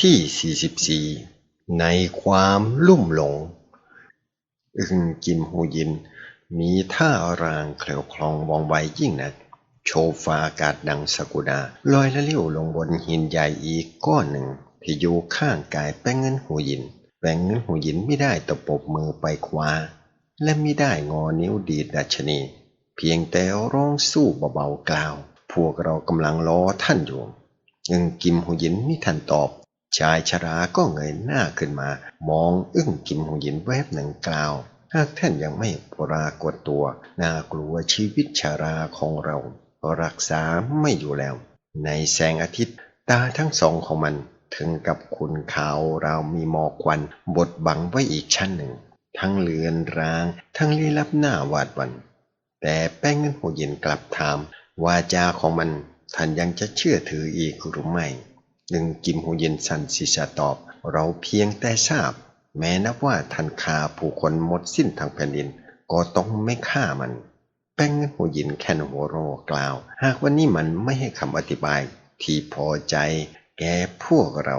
ที่ 44 ในความลุ่มหลง อึงกิมหูยิน มีท่ารางแคล้วคลองวองไวยิ่งนัก โชฟ้าอากาศดังสกุดาลอยละเลี้ยวลงบนหินใหญ่อีกก้อนหนึ่งที่อยู่ข้างกายแป้งเงินหูยิน แป้งเงินหูยินไม่ได้ตะปบมือไปคว้าและไม่ได้งอนิ้วดีดดัชนี เพียงแต่ร้องสู้เบาๆกล่าว พวกเรากำลังรอท่านอยู่อึงกิมหูยินไม่ทันตอบ ชายชราก็เงยหน้าขึ้นมา มองอึ้งกิมหูยินแวบหนึ่งกล่าว หากท่านยังไม่ปรากฏตัว น่ากลัวชีวิตชาราของเรา รักษาไม่อยู่แล้ว ในแสงอาทิตย์ ตาทั้งสองของมันถึงกับคุณขาวเรามีหมอกควันบดบังไว้อีกชั้นหนึ่ง ทั้งเลือนราง ทั้งลี้ลับหน้าวาดวัน แต่แป้งเงินหูยินกลับถามวาจาของมันท่านยังจะเชื่อถืออีกหรือไม่ ดึงกิมหูยินสันศีษะตอบ เราเพียงแต่ทราบ แม้นับว่าท่านฆ่าผู้คนหมดสิ้นทางแผ่นดิน ก็ต้องไม่ฆ่ามัน แป้งหูยินแคนหัวโรกล่าว หากวันนี้มันไม่ให้คำอธิบาย ที่พอใจ แก่พวกเรา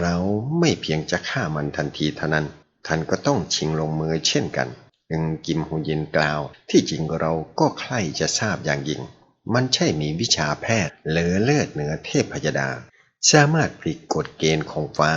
เราไม่เพียงจะฆ่ามันทันทีเท่านั้น ท่านก็ต้องชิงลงมือเช่นกันอึงกิมหูยินกล่าว ที่จริงเราก็ใคร่จะทราบอย่างยิ่งมันใช่มีวิชาแพทย์เหลือเลิศเหนือเทพพยดา สามารถพลิกกฎเกณฑ์ของฟ้า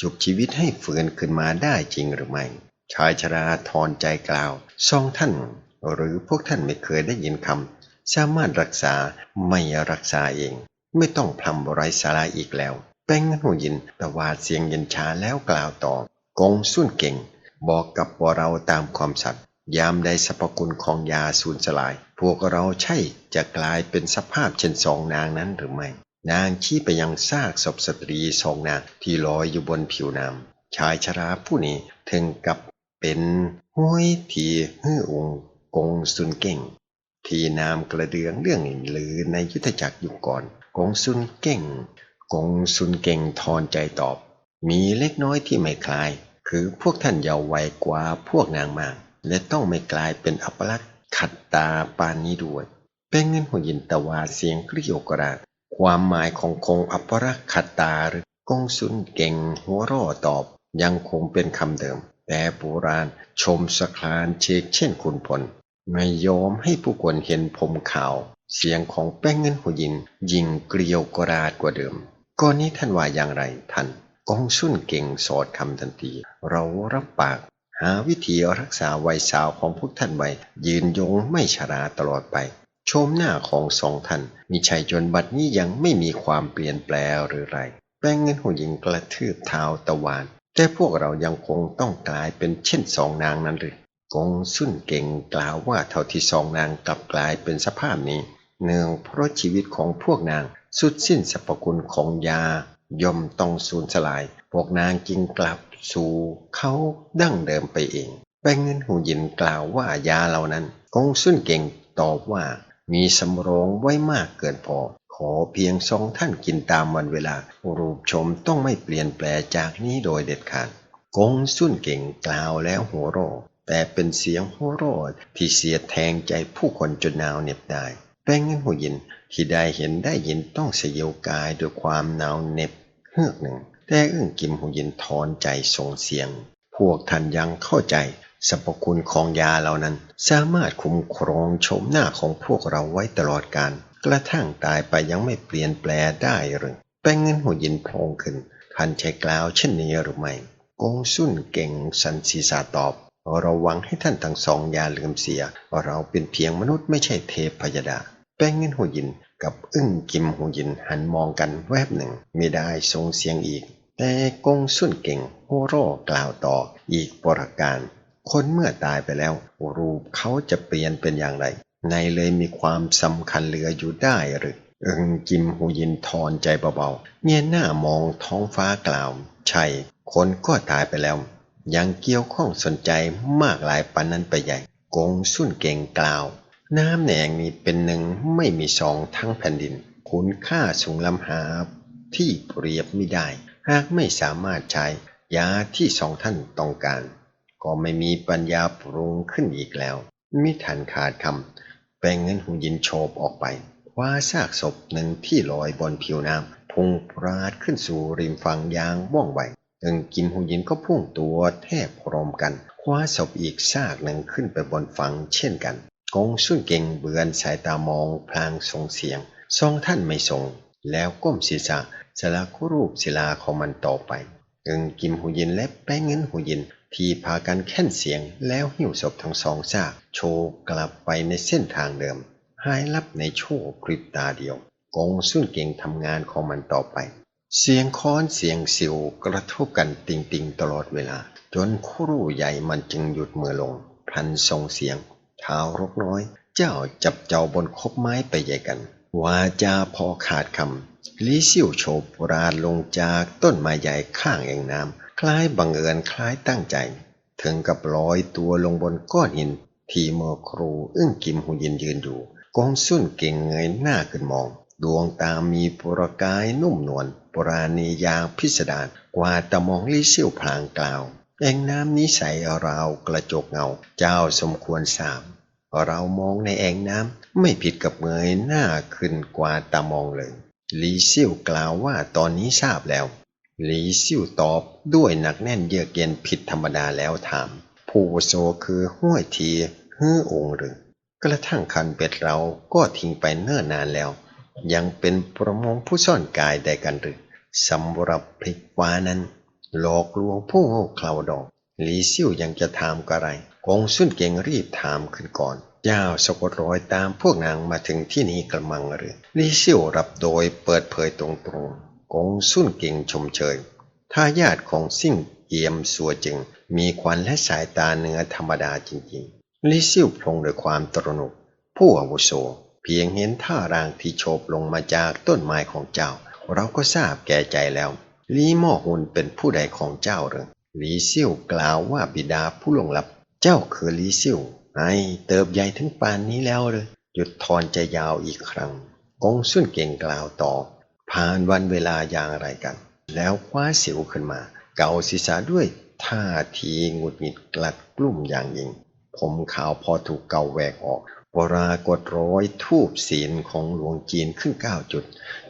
จุบชีวิตให้ฟื้นขึ้นมาได้จริงหรือไม่ ชายชราทอนใจกล่าวซองท่าน หรือพวกท่านไม่เคยได้ยินคำสามารถรักษาไม่รักษาเอง ไม่ต้องพลำไรสาระอีกแล้ว แป้งหูยินตวาดเสียงเย็นชาแล้วกล่าวต่อกงสุ่นเก่ง บอกกับพวกเราตามความสัตย์ยามใดสรรพคุณของยาสูญสลาย พวกเราใช่จะกลายเป็นสภาพเช่นสองนางนั้นหรือไม่ นางชี้ไปยังซากศพสตรีสองนางที่ลอยอยู่บนผิวน้ำชายชราผู้นี้ถึงกับเป็นห้วยทีฮื้อองกงซุนเก่ง ที่นามกระเดืองเรื่องหรือในยุทธจักรยุคก่อนกงซุนเก่ง กงซุนเก่งทอนใจตอบ มีเล็กน้อยที่ไม่คลาย คือพวกท่านเยาว์วัยกว่าพวกนางมาก และต้องไม่กลายเป็นอัปลักษณ์ขัดตาปานนี้ด้วยเป็นเงินหัวยินตะวาเสียงเกลียกราด ความหมายของคงอัปรักขตาหรือกงสุนเก่งหัวร่อตอบยังคงเป็นคำเดิม แต่โบราณชมสคลานเชกเช่นคุณพล ไม่ยอมให้ผู้คนเห็นผมขาว เสียงของแป้งเงินหัวยิน ยิงเกลียวกราดกว่าเดิมก่อนนี้ท่านว่าอย่างไรท่านกองสุนเก่งสอดคำทันที เรารับปาก หาวิธีรักษาวัยสาวของพวกท่านไว้ยืนยงไม่ชราตลอดไป ชมหน้าของสองท่านมีชัยจนบัดนี้ยังไม่มีความเปลี่ยนแปลงหรือไร แป้งเงินหัวยิงกระทืบเท้าตะวาน แต่พวกเรายังคงต้องกลายเป็นเช่นสองนางนั้นหรือกงสุนเก่งกล่าวว่าเท่าที่สองนางกลับกลายเป็นสภาพนี้ เนื่องเพราะชีวิตของพวกนางสุดสิ้นสรรพคุณของยาย่อมต้องสูญสลาย พวกนางจึงกลับสู่เขาดั้งเดิมไปเองแป้งเงินหูยินกล่าวว่ายาเหล่านั้นกงสุนเก่งตอบว่า มีสำรองไว้มากเกินพอ ขอเพียงสองท่านกินตามวันเวลา รูปชมต้องไม่เปลี่ยนแปลจากนี้โดยเด็ดขาดกงสุนเก่งกล่าวแล้วหัวเรแต่เป็นเสียงหัวเรที่เสียแทงใจผู้คนจนหนาวเหน็บได้แป้งเงินหูยินที่ได้เห็นได้ยินต้องเสียวกายด้วยความหนาวเหน็บเฮือกหนึ่ง แต่อึ้งกิมหูยินถอนใจส่งเสียง พวกท่านยังเข้าใจ สรรพคุณของยาเหล่านั้น สามารถคุ้มครองชมหน้าของพวกเราไว้ตลอดกาลกระทั่งตายไปยังไม่เปลี่ยนแปลได้หรือแป้งเงินหูยินโพงขึ้นท่านใช้กล่าวเช่นนี้หรือไม่กงสุนเก่งสันศีสาตอบเราหวังให้ท่านทั้งสองอย่าลืมเสียว่าเราเป็นเพียงมนุษย์ไม่ใช่เทพพยดา แป้งเงินหูยินกับอึ้งกิมหูยินหันมองกันแวบหนึ่ง ไม่ได้ทรงเสียงอีก แต่กงสุนเก่งโฮโร่กล่าวต่ออีกประการ คนเมื่อตายไปแล้ว รูปเขาจะเปลี่ยนเป็นอย่างไร ในเลยมีความสำคัญเหลืออยู่ได้หรือเอึงกิมหูยินทอนใจเบาๆเงียหน้ามองท้องฟ้ากล่าว ใช่ คนก็ตายไปแล้ว ยังเกี่ยวข้องสนใจมากหลายปันนั้นไปใหญ่ กงสุ่นเก่งกล่าว น้ำแหนงนี้เป็นหนึ่งไม่มีสองทั้งแผ่นดิน คุณค่าสูงล้ำหาที่เปรียบไม่ได้ หากไม่สามารถใช้ยาที่สองท่านต้องการ ก็ไม่มีปัญญาปรุงขึ้นอีกแล้วมิทันขาดคำแปลงเงินหูยินโฉบออกไปคว้าซากศพหนึ่งที่ลอยบนผิวน้ำพุ่งปราดขึ้นสู่ริมฝั่งอยางว่องไวอึงกิมหูยินก็พุ่งตัวแทบพร้อมกันคว้าศพอีกซากหนึ่งขึ้นไปบนฝั่งเช่นกันกงสุนเก่งเบือนสายตามองพลางส่งเสียงสองท่านไม่ส่ง แล้วก้มศีรษะสลักรูปศิลาของมันต่อไปอึงกิมหูยินและแป้งเงินหูยิน ที่พากันแค่นเสียงแล้วหิ้วศพทั้งสองซากโชว์กลับไปในเส้นทางเดิม หายลับในชั่วพริบตาเดียว กงสุ่นเก่งทำงานของมันต่อไป เสียงค้อนเสียงสิวกระทบกันติงติงตลอดเวลา จนครู่ใหญ่มันจึงหยุดมือลงพลันส่งเสียงเท้ารกน้อย เจ้าจับเจ้าบนคบไม้ไปใหญ่กันว่าจาพอขาดคำลีซิ่วโฉบราดลงจากต้นไม้ใหญ่ข้างเอ่งน้ำ ล้ายบังเอิญคล้ายตั้งใจ ถึงกับลอยตัวลงบนก้อนหิน ที่เมื่อครูอึ้งกิมหูยินยืนอยู่ กองสุ่นเก่งเงยหน้าขึ้นมอง ดวงตามีปรกายนุ่มนวลปราณียางพิสดารกว่าตะมองลิซิ่วพลางกล่าวแอ่งน้ำนี้ใสราวกระจกเงา เจ้าสมควรสาม เรามองในแอ่งน้ำไม่ผิดกับเงยหน้าขึ้นกว่าตามองเลย ลีซิ่วกล่าวว่าตอนนี้ทราบแล้ว หลีซิ่วตอบด้วยหนักแน่นเยือกเย็นผิดธรรมดาแล้วถาม ผู้โซคือห้วยทีฮื้อองค์หรือ กระทั่งคันเป็ดเราก็ทิ้งไปเนิ่นนานแล้ว ยังเป็นประมงผู้ซ่อนกายได้กันหรือสำหรับพริกวานั้น หลอกลวงผู้โง่เขลาดอกลีซิ่วยังจะถามกระไรกงสุนเก่งรีบถามขึ้นก่อนเจ้าสะกดรอยตามพวกนางมาถึงที่นี้กระมังหรือลีซิ่วรับโดยเปิดเผยตรงๆ กงสุนเก่งชมเชยทายาทของซิ่งเอียมสัวจึง มีควันและสายตาเนื้อธรรมดาจริงๆ ลิซิ่วพลงด้วยความตระหนกผู้อาวุโส เพียงเห็นท่ารางที่โฉบลงมาจากต้นไม้ของเจ้า เราก็ทราบแก่ใจแล้ว ลีม่อหุนเป็นผู้ใดของเจ้าหรือลีซิ่วกล่าวว่าบิดาผู้ลงลับ เจ้าคือลีซิ่วไอเติบใหญ่ถึงป่านนี้แล้วเลยหยุดทอนใจยาวอีกครั้งกงสุนเก่งกล่าวต่อ ผ่านวันเวลาอย่างไรกัน แล้วคว้าสิวขึ้นมา เกาศีรษะด้วยท่าทีหงุดหงิดกลัดกลุ่มอย่างยิ่ง ผมขาวพอถูกเกาแหวกออกปรากฏรอยทูบศีลของหลวงจีนขึ้นเก้าจุด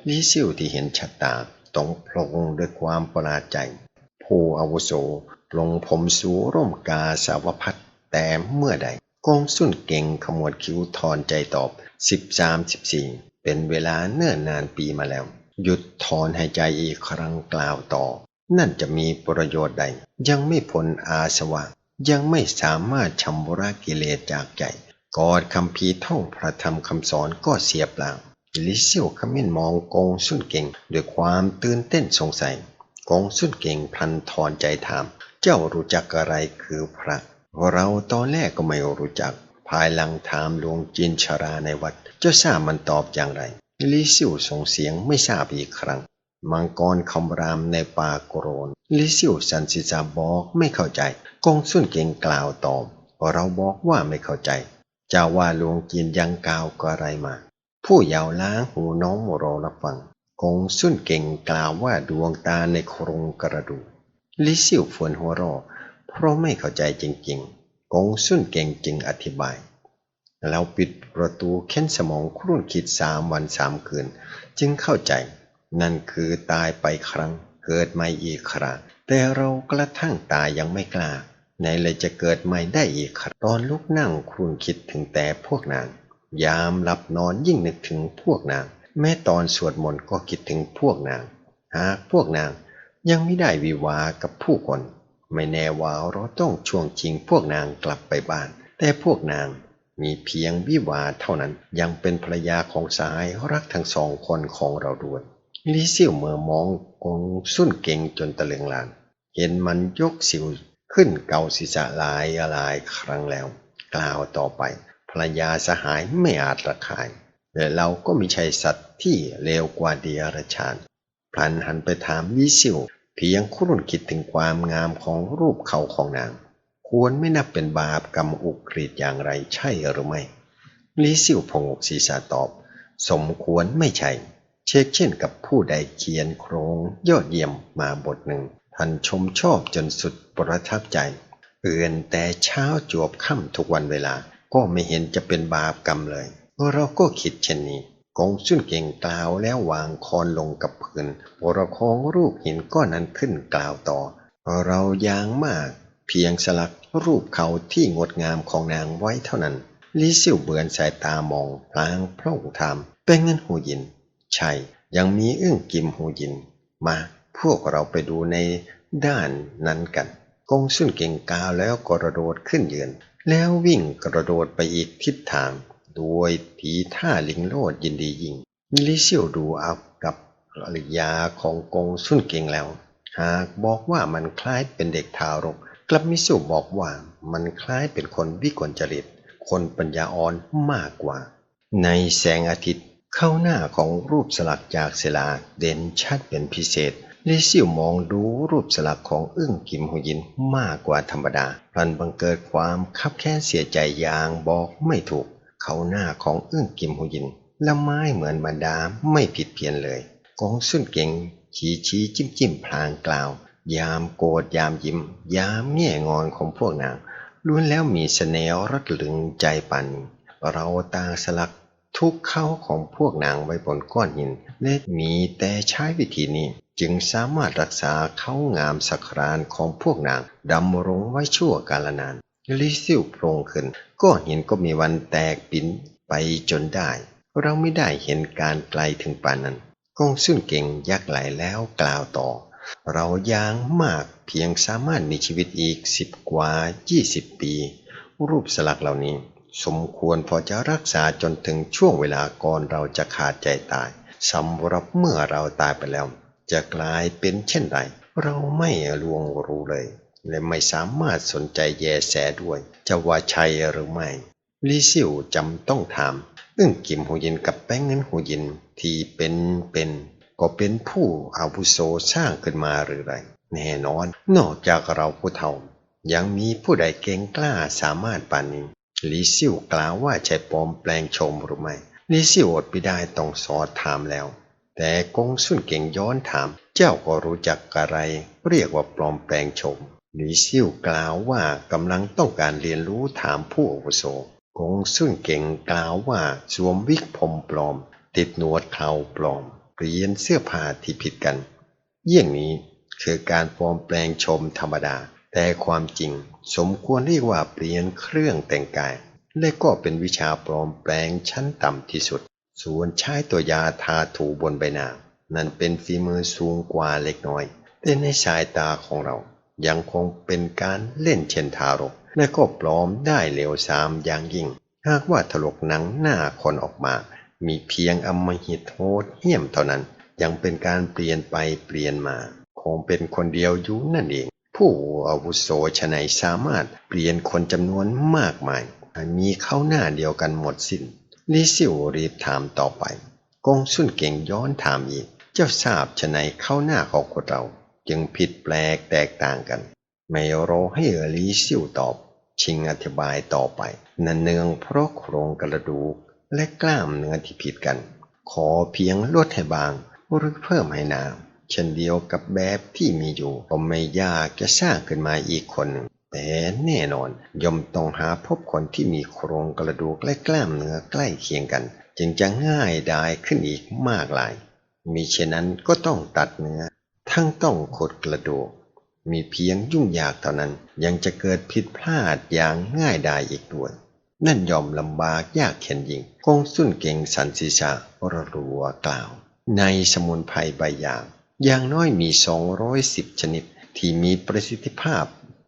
ลิซิวที่เห็นชัดตาต้องพลงด้วยความประหลาดใจ ผู้อาวุโสลงผมสูร่มกาสาวพัดแต่เมื่อใดกองสุนเก่งขมวดคิ้วทอนใจตอบสิบสามสิบสี่เป็นเวลาเนิ่นนานปีมาแล้ว หยุดถอนหายใจอีกครั้งกล่าวต่อ นั่นจะมีประโยชน์ใด ยังไม่พ้นอาสวะ ยังไม่สามารถชำระกิเลสจากใจกอดคำพีร์ท่องพระธรรมคำสอนก็เสียเปล่าลิซิ่วขมิ้นมองกงสุนเก่งด้วยความตื่นเต้นสงสัย กงสุนเก่งพลันถอนใจถาม เจ้ารู้จักอะไรคือพระ เราตอนแรกก็ไม่รู้จัก ภายหลังถามหลวงจินชราในวัด เจ้าทราบมันตอบอย่างไร ลิซิวส่งเสียงไม่ทราบอีกครั้ง มังกรคำรามในป่าโกรน ลิซิวสันสิจาบอกไม่เข้าใจ กงสุนเก่งกล่าวตอบเราบอกว่าไม่เข้าใจเจ้าว่าหลวงจีนยังกล่าวก็อะไรมา ผู้ยาวล้างหูน้องรอรับฟังกงสุนเก่งกล่าวว่าดวงตาในโครงกระดูกลิซิวฝวนหัวรอเพราะไม่เข้าใจจริงๆกงสุนเก่งจึงอธิบาย เราปิดประตูเค้นสมองครุ่นคิดสามวันสามคืน จึงเข้าใจ นั่นคือตายไปครั้ง เกิดใหม่อีกครั้งแต่เรากระทั่งตายยังไม่กล้าไหนเลยจะเกิดใหม่ได้อีกครั้งตอนลุกนั่งครุ่นคิดถึงแต่พวกนาง ยามหลับนอนยิ่งนึกถึงพวกนาง แม้ตอนสวดมนต์ก็คิดถึงพวกนาง หากพวกนางยังไม่ได้วิวากับผู้คน ไม่แน่ว่าเราต้องช่วงชิงพวกนางกลับไปบ้าน แต่พวกนาง มีเพียงวิวาเท่านั้นยังเป็นภรรยาของสายรักทั้งสองคนของเราด้วยลิซิ่วเมื่อมองกงสุ่นเก่งจนตะลึงลาน เห็นมันยกสิวขึ้นเกาศีรษะหลายหลายครั้งแล้ว กล่าวต่อไปภรรยาสหายไม่อาจระคายแต่เราก็ม่ใช่สัตว์ที่เลวกว่าเดียรชานพลันหันไปถามลิซิ่วเพียงครุ่นคิดถึงความงามของรูปเขาของนาง ควรไม่นับเป็นบาปกรรมอุกฤษอย่างไรใช่หรือไม่ลิซิวพงกศีรษะตอบ สมควรไม่ใช่ เช็คเช่นกับผู้ใดเขียนโครงยอดเยี่ยมมาบทหนึ่ง ท่านชมชอบจนสุดประทับใจ เอื่นแต่เช้าจวบค่ำทุกวันเวลา ก็ไม่เห็นจะเป็นบาปกรรมเลย เราก็คิดเช่นนี้กงสุนเก่งกล่าวแล้ววางคอนลงกับพื้นประคองรูปหินก้อนนั้นขึ้นกล่าวต่อ เรายางมาก เพียงสลัก รูปเขาที่งดงามของนางไว้เท่านั้นลิซิวเบือนสายตามองพลางพร่องถามเป็นเงินหูยิน ใช่ ยังมีอึ้งกิมหูยิน มาพวกเราไปดูในด้านนั้นกัน กงสุนเก่งกาวแล้วกระโดดขึ้นยืน แล้ววิ่งกระโดดไปอีกทิศทาง โดยทีท่าลิงโลดยินดียิ่งลิซิวดูเอากับกริยาของกงสุนเก่งแล้ว หากบอกว่ามันคล้ายเป็นเด็กทารก ลับมิสุบอกว่ามันคล้ายเป็นคนวิกลจริต คนปัญญาอ่อนมากกว่า ในแสงอาทิตย์เข้าหน้าของรูปสลักจากศิลาเด่นชัดเป็นพิเศษลิซิวมองดูรูปสลักของอึ้งกิมหุยินมากกว่าธรรมดาพลันบังเกิดความคับแค้นเสียใจอย่างบอกไม่ถูก เขาหน้าของอึ้งกิมหุยินละไม้เหมือนบรรดาไม่ผิดเพี้ยนเลย กองสุนเก่งชี้ชี้จิ้มจิ้มพลางกล่าว ยามโกรธยามยิ้ม ยามแง่งอนของพวกนางล้วนแล้วมีเสน่ห์รัดลึงใจปัน เราต่างสลักทุกเข้าของพวกนางไว้บนก้อนหิน และมีแต่ใช้วิธีนี้ จึงสามารถรักษาเขางามสักรานของพวกนางดำรงไว้ชั่วกาลนานลิซิวโพรงขึ้น ก้อนหินก็มีวันแตกปินไปจนได้ เราไม่ได้เห็นการไกลถึงป่านนั้นกงสุนเก่งยักไหลแล้วกล่าวต่อ เรายางมากเพียงสามารถมีชีวิตอีกสิบกว่ายี่สิบปี รูปสลักเหล่านี้ สมควรพอจะรักษาจนถึงช่วงเวลาก่อนเราจะขาดใจตายสำหรับเมื่อเราตายไปแล้ว จะกลายเป็นเช่นไรเราไม่ลวงรู้เลย และไม่สามารถสนใจแยแสด้วย จะว่าใช่หรือไม่ลิซิวจำต้องถามอึ้งกิมหูยินกับแป้งเงินหูยินที่เป็นเป็น ก็เป็นผู้อาวุโสสร้างขึ้นมาหรือไร แน่นอน นอกจากเราผู้เฒ่า ยังมีผู้ใดเก่งกล้าสามารถปานนี้ลิซิวกล่าวว่าใช่ปลอมแปลงโฉมหรือไม่ลิซิวอดไม่ได้ต้องสอดถามแล้ว แต่กงสุนเก่งย้อนถาม เจ้าก็รู้จักอะไร เรียกว่าปลอมแปลงโฉมลิซิวกล่าวว่ากำลังต้องการเรียนรู้ถามผู้อาวุโสกงสุนเก่งกล่าวว่าสวมวิกผมปลอม ติดหนวดเขาปลอม เปลี่ยนเสื้อผ้าที่ผิดกัน เยี่ยงนี้คือการปลอมแปลงชมธรรมดา แต่ความจริงสมควรเรียกว่าเปลี่ยนเครื่องแต่งกาย และก็เป็นวิชาปลอมแปลงชั้นต่ำที่สุด ส่วนใช้ตัวยาทาถูบนใบหน้านั่นเป็นฝีมือสูงกว่าเล็กน้อย แต่ในสายตาของเรา ยังคงเป็นการเล่นเช่นทารก และก็ปลอมได้เร็วสามอย่างยิ่ง หากว่าถลกหนังหน้าคนออกมา มีเพียงอมหิตโหดเหี้ยมเท่านั้น ยังเป็นการเปลี่ยนไปเปลี่ยนมา คงเป็นคนเดียวอยู่นั่นเอง ผู้อาวุโสชนัยสามารถเปลี่ยนคนจำนวนมากมาย มีเข้าหน้าเดียวกันหมดสิน้นลิซิวรีบถามต่อไป กงสุนเก่งย้อนถามอีก เจ้าทราบชนัยเข้าหน้าของคนเรา จึงผิดแปลกแตกต่างกัน ไม่รอให้ลิซิวตอบ ชิงอธิบายต่อไปนันเนืองเพราะโครงกระดูก และกล้ามเนื้อที่ผิดกัน ขอเพียงลวดให้บาง หรือเพิ่มให้หนาเช่นเดียวกับแบบที่มีอยู่ก็ไม่ยากจะสร้างขึ้นมาอีกคนหนึ่งแต่แน่นอนย่อมต้องหาพบคนที่มีโครงกระดูกและกล้ามเนื้อใกล้เคียงกัน จึงจะง่ายดายขึ้นอีกมากหลายมีเช่นนั้นก็ต้องตัดเนื้อ ทั้งต้องขดกระดูก มีเพียงยุ่งยากเท่านั้นยังจะเกิดผิดพลาดอย่างง่ายดายอีกด้วย นั่นยอมลำบากยากเข็นยิ่งกงสุนเก่งสันสิชาระรัวกล่าว ในสมุนไพรใบยางอย่างน้อยมี 210 ชนิด ที่มีประสิทธิภาพ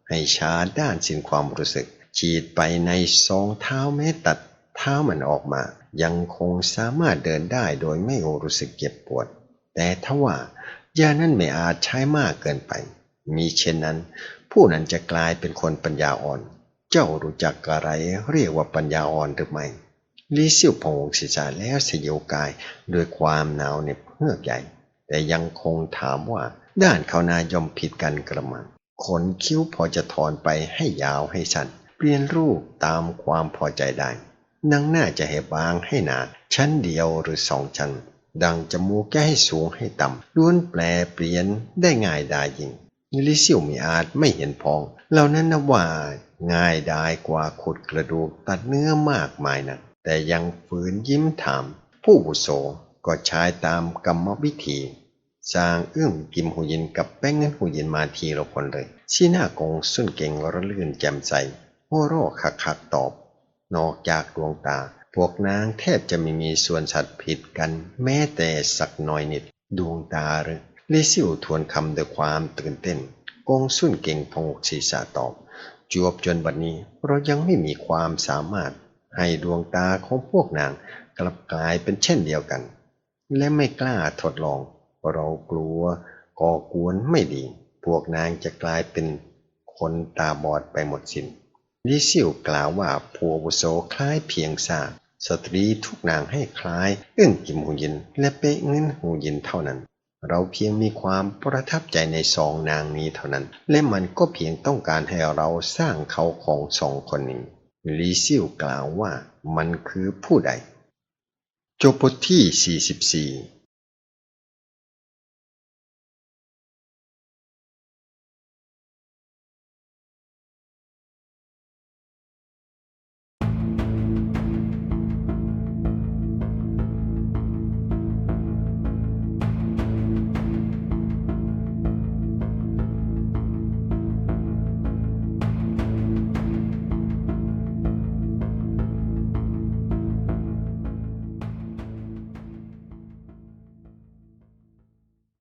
ให้ชาด้านสิ่งความรู้สึก ฉีดไปในซองเท้าแม้ตัดเท้ามันออกมา ยังคงสามารถเดินได้โดยไม่รู้สึกเจ็บปวด แต่ถ้าว่ายานั้นไม่อาจใช้มากเกินไป มีเช่นนั้น ผู้นั้นจะกลายเป็นคนปัญญาอ่อน เจ้ารู้จักอะไรเรียกว่าปัญญาอ่อนหรือไม่ลิซิวพงศิษาแล้วสยบกายด้วยความหนาวเหน็บเฮือกใหญ่ แต่ยังคงถามว่าด้านเขานาย่อมผิดกันกระมังขนคิ้วพอจะถอนไปให้ยาวให้สั้นเปลี่ยนรูปตามความพอใจได้นางหน้าจะให้บางให้หนา ชั้นเดียวหรือสองชั้น ดังจมูกแก้ให้สูงให้ต่ำล้วนแปลเปลี่ยนได้ง่ายดายยิ่งลิซิวมีอาจไม่เห็นพอง เหล่านั้นนับว่า ง่ายดายกว่าขุดกระดูกตัดเนื้อมากมายนะแต่ยังฝืนยิ้มถาม ผู้อาวุโสก็ใช้ตามกรรมวิธีสร้างเอื้องกิมหูยินกับแป้งเงินหูยินมาทีละคนเลยชี้หน้ากงสุนเก่งระลื่นแจ่มใสหัวรอคักคักตอบ นอกจากดวงตา พวกนางแทบจะไม่มีส่วนสัตว์ผิดกัน แม้แต่สักหน่อยนิด ดวงตาหรือลิซิวทวนคำด้วยความตื่นเต้น กงสุนเก่งพงกศีรษะตอบ จวบจนบัดนี้เรายังไม่มีความสามารถให้ดวงตาของพวกนางกลับกลายเป็นเช่นเดียวกัน และไม่กล้าทดลอง เรากลัวก่อกวนไม่ดี พวกนางจะกลายเป็นคนตาบอดไปหมดสิน้นลิซิวกล่าวว่าผัววุโสคล้ายเพียงซาสตรีทุกนางให้คล้ายเอื้งกิมหูยิน และเป๊ะเงินหูยินเท่านั้น เราเพียงมีความประทับใจในสองนางนี้เท่านั้น และมันก็เพียงต้องการให้เราสร้างเขาของสองคนนี้ลิซิวกล่าวว่ามันคือผู้ใด จบบทที่ 44